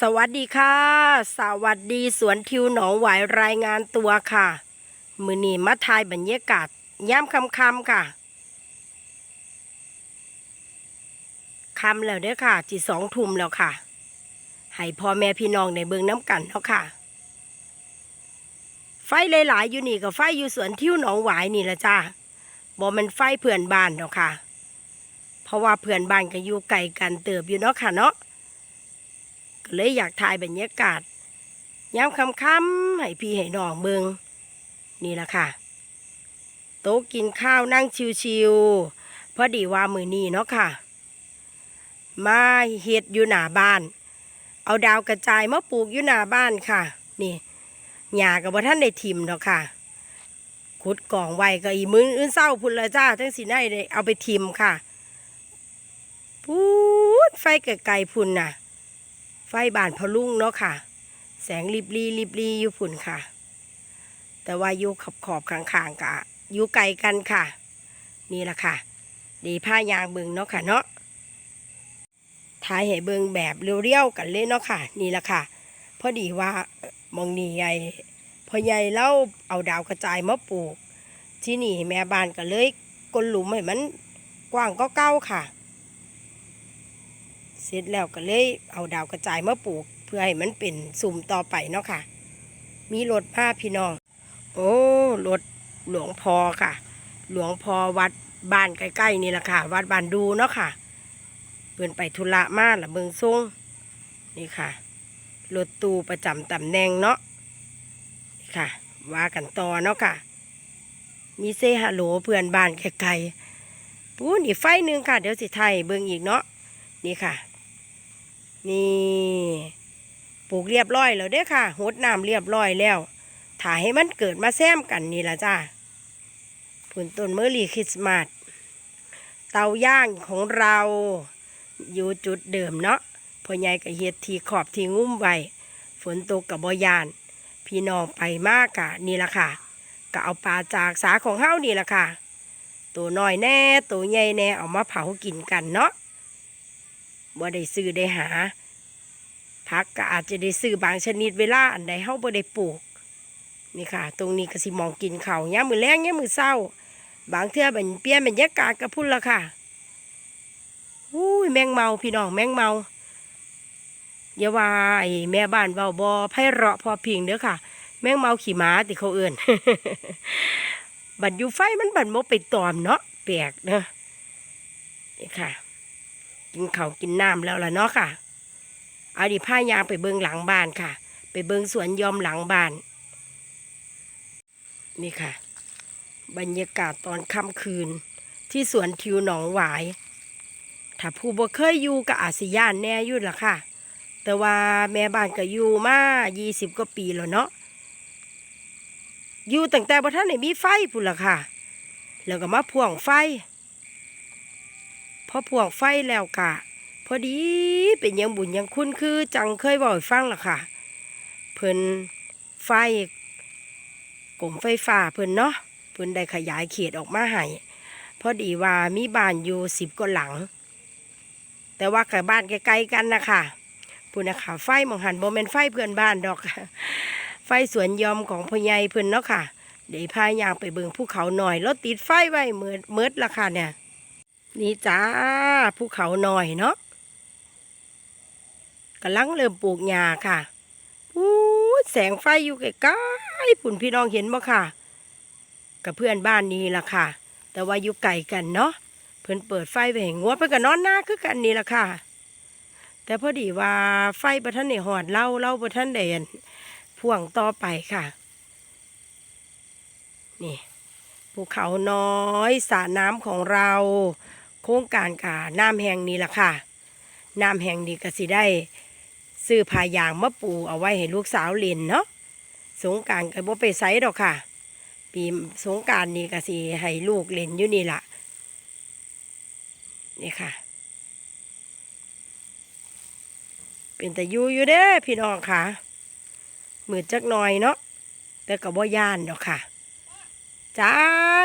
สวัสดีค่ะ สวัสดีสวนทิวหนองหวายรายงานตัวค่ะ มือนีมาทายบรรยากาศย่ำคำคำค่ะคำแล้วเด้อค่ะจีสองทุ่มแล้วค่ะ ให้พ่อแม่พี่น้องในเบิงน้ำกันเนาะค่ะ ไฟหลายๆอยู่นี่กับไฟอยู่สวนทิวหนองหวายนี่ละจ้าบ่แมันไฟเพื่อนบ้านเนาะค่ะ เพราะว่าเพื่อนบ้านก็อยู่ไกลกันเติบอยู่เนาะค่ะเนาะ ก็เลยอยากถ่ายบรรยากาศยามค่ำให้พี่ให้น้องเบิงนี่แหละค่ะ โต๊ะกินข้าวนั่งชิวๆพอดีว่ามือนี้เนาะค่ะ มาเฮ็ดอยู่หน้าบ้าน เอาดาวกระจายมาปลูกอยู่หน้าบ้านค่ะ นี่หญ้ากับว่าท่านได้ทิมเนาะค่ะขุดกล่องไว้ก็อีมืออื่นเศร้าพุ่นละจ้าทั้งสีได้เอาไปทิมค่ะพูดไฟไกลๆพุ่นน่ะ บานพะลุงเนาะค่ะ แสงริบลีริบลีอยู่ฝุ่นค่ะ แต่ว่าอยู่ขอบขอบข้างๆกะอยู่ไกลกันค่ะ นี่แหละค่ะ ดีผ้ายางเบิงเนาะค่ะเนาะถ่ายให้เบิงแบบเรียวๆกันเลยเนาะค่ะ นี่แหละค่ะ พอดีว่ามองนี่ใหญ่พอใหญ่เล่าเอาดาวกระจายมาปลูก ที่นี่แม่บ้านก็เลยกลหลุมให้มันกว้างก็เก้าค่ะ เสร็จแล้วก็เลยเอาดาวกระจายมาปลูก เพื่อให้มันเป็นสุ่มต่อไปเนาะค่ะ มีรถผ้าพี่น้อง โอ้รถหลวงพอค่ะ หลวงพ่อวัดบ้านใกล้ๆนี่แหละค่ะ วัดบ้านดูเนาะค่ะเปิ่นไปธุระมาละเบิงทรงนี่ค่ะรถตู้ประจำตำแหน่งเนาะนี่ค่ะ ว่ากันต่อเนาะค่ะ มีเซฮัลโหลเพื่อนบ้านไกลๆปูนอีกไฟหนึ่งค่ะ เดี๋ยวสิไทยเบิงอีกเนาะนี่ค่ะ นี่ปลูกเรียบร้อยแล้วเด้อค่ะหดน้ำเรียบร้อยแล้วถ่ายให้มันเกิดมาแซมกันนี่ละจ้าผลต้นเมอรี่คริสต์มาสเตาย่างของเราอยู่จุดเดิมเนาะพ่อใหญ่กับเฮ็ดทีขอบทีงุ้มไว้ฝนตกกับบอยาน พี่น้องไปมากกะนี่ละค่ะ ก็เอาปลาจากสาของเฮ้านี่ละค่ะตัวน้อยแน่ตัวใหญ่แน่เอามาเผากินกันเนาะบ่ได้ซื้อได้หา ผักก็อาจจะได้ซื้อบางชนิดเวลาอันใดเฮาบ่ได้ปลูก นี่ค่ะ ตรงนี้ก็สิมองกินเขาวยามมื้อแลงยามมื้อเช้า บางเทื่อเป็นเปลี่ยนบรรยากาศก็พุ่นละค่ะอุ้ยแมงเมาพี่น้องแมงเมาอย่าว่าไอ้แม่บ้านเว้าบ่ไพเราะพอเพิงเด้อค่ะ แมงเมาขี่ม้าติเขาเอิ้นบัดอยู่ไฟมันบัดบ่ไปตอมเนาะแปลกเนาะนี่ค่ะ กินเขากินน้ำแล้วล่ะเนาะค่ะ เอาดิผ้ายางไปเบิงหลังบ้านค่ะ ไปเบิงสวนยอมหลังบ้าน นี่ค่ะ บรรยากาศตอนค่ำคืน ที่สวนทิวหนองหวาย ถ้าผู้บ่เคยอยู่ก็อาสยานแน่ยู่ล่ะค่ะ แต่ว่าแม่บ้านก็อยู่มา 20 กว่าปีแล้วเนาะอยู่ตั้งแต่บ่ทันได้มีไฟพุ่นล่ะค่ะ แล้วก็มาพ่วงไฟพอพวกไฟแล้วกะ พอดีเป็นยังบุญยังคุณคือจังเคยบอกฟังล่ะค่ะ เพิ่นไฟกรมไฟฟ้าเพิ่นเนาะเพิ่นได้ขยายเขตออกมาให้พอดีว่ามีบ้านอยู่สิบกว่าหลัง แต่ว่ากับบ้านใกล้ๆกันนะคะพุ่นนะคะไฟมองหันบ่แม่นไฟเพื่อนบ้านดอก ไฟสวนยอมของพ่อใหญ่เพิ่นเนาะค่ะเดี๋ยวพายางไปเบิงภูเขาหน่อยแล้วติดไฟไว้เมิดเมิดละค่ะเนี่ยนี่จ้าภูเขาหน่อยเนาะ กำลังเริ่มปลูกหญ้าค่ะอู้แสงไฟอยู่ใกล้ๆปุ่นพี่น้องเห็นบ่ค่ะ กับเพื่อนบ้านนี้ล่ะค่ะ แต่ว่าอยู่ไกลกันเนาะเพิ่นเปิดไฟไว้ให้งัวเพิ่นก็นอนหน้าคือกันนี่ล่ะค่ะ แต่พอดีว่าไฟบ่ทันได้หอดเล่าเล่าบ่ทันได้อั่นพ่วงต่อไปค่ะ นี่ภูเขาน้อยสระน้ำของเรา โครงการกาน้ำแห่งนี้ล่ะค่ะ น้ำแห่งนี้ก็สิได้ ซื้อพายางมะปูเอาไว้ให้ลูกสาวเล่นเนาะสงการก็บ่ไปไสดอกค่ะ ปีสงการนี่ก็สิให้ลูกเล่นอยู่นี่ล่ะนี่ค่ะ เป็นแต่ยูอยู่เด้พี่น้องค่ะมืดจักหน่อยเนาะแต่ก็บ่ย่านดอกค่ะจ้า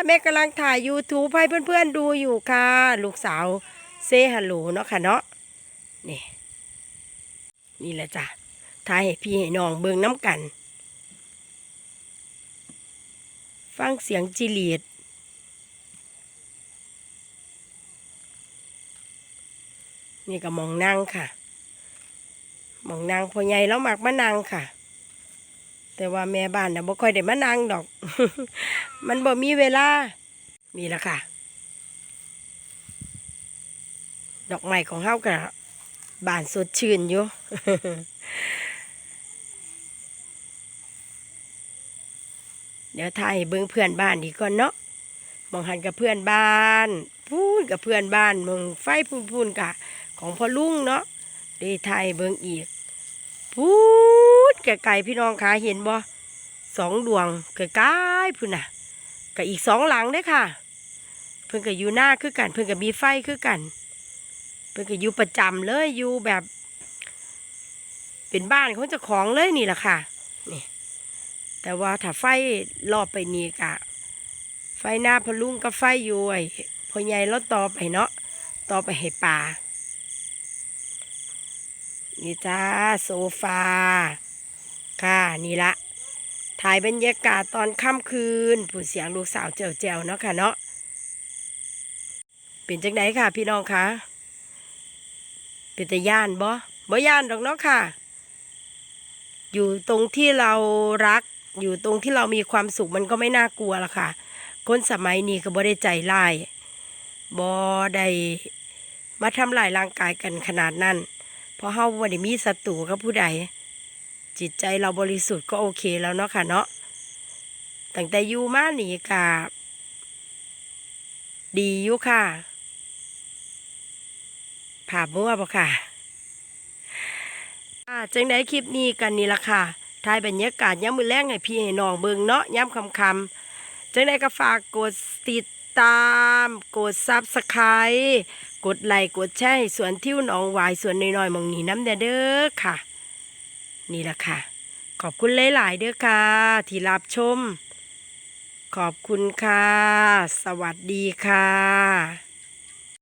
แม่กำลังถ่าย YouTube ให้เพื่อนๆดูอยู่ค่ะ ลูกสาวเซฮัลโหลเนาะค่ะเนาะนี่ นี่แหละจ้ะถ่ายให้พี่ให้น้องเบิงน้ำกัน ฟังเสียงจิลีดนี่ก็มองนั่งค่ะ มองนั่งพ่อใหญ่แล้วหมักมานั่งค่ะ แต่ว่าแม่บ้านน่ะบ่ค่อยได้มานั่งดอก มันบ่มีเวลา มีละค่ะ ดอกไม้ของเฮากั บานสดชื่นอยู่เดี๋ยวถ่ายเบิ่งเพื่อนบ้านดีก่อนเนาะมองหันกับเพื่อนบ้านพูนกับเพื่อนบ้านมองไฟพูนพูนกะ ของพ่อลุงเนาะดีถ่ายเบิ่งอีก พูดไกลๆพี่น้องคะเห็นบ่สองดวงไกลๆพุ่นน่ะกับอีกสองหลังเด้ค่ะ เพิ่นก็อยู่หน้าคือกัน เพิ่นก็มีไฟคือกัน เพิ่นก็อยู่ประจำเลยอยู่แบบ เป็นบ้านของเจ้าของเลยนี่แหละค่ะนี่แต่ว่าถ้าไฟรอบไปนี่กะ ไฟหน้าพลุงกับไฟอยู่ไอ้พ่อใหญ่แล้วต่อไปเนาะต่อไปให้ป่านี่จ้าโซฟา ค่ะนี่ละถ่ายบรรยากาศตอนค่ำคืน ผู้เสียงลูกสาวเจ๋วๆเนาะค่ะเนาะเป็นจังไดค่ะพี่น้องคะ เป็นแต่ย่านบ่บ่ย่านดอกเนาะค่ะ อยู่ตรงที่เรารัก อยู่ตรงที่เรามีความสุขมันก็ไม่น่ากลัวละค่ะ คนสมัยนี้ก็บ่ได้ใจร้ายบ่ได้มาทำลายร่างกายกันขนาดนั้น เพราะเฮาบ่ได้มีศัตรูกับผู้ใด จิตใจเราบริสุทธิ์ก็โอเคแล้วเนาะค่ะเนาะตั้งแต่อยู่มานี่กะดีอยู่ค่ะ ผ่ามั่วปะค่ะจังไดคลิปนี้กันนี่ละค่ะถ่ายบรรยากาศย้ำมือแรงให้พี่ให้น้องเบิงเนาะย้ำคำคำจังไดก็ฝากกดติดตาม กดซับสไครต์กดไลค์กดแชร์ให้สวนทิวหนองหวายสวนน้อยๆมองนี้น้ำเด้อค่ะ นี่ละค่ะ ขอบคุณหลายๆเด้อค่ะ ที่รับชม ขอบคุณค่ะ สวัสดีค่ะ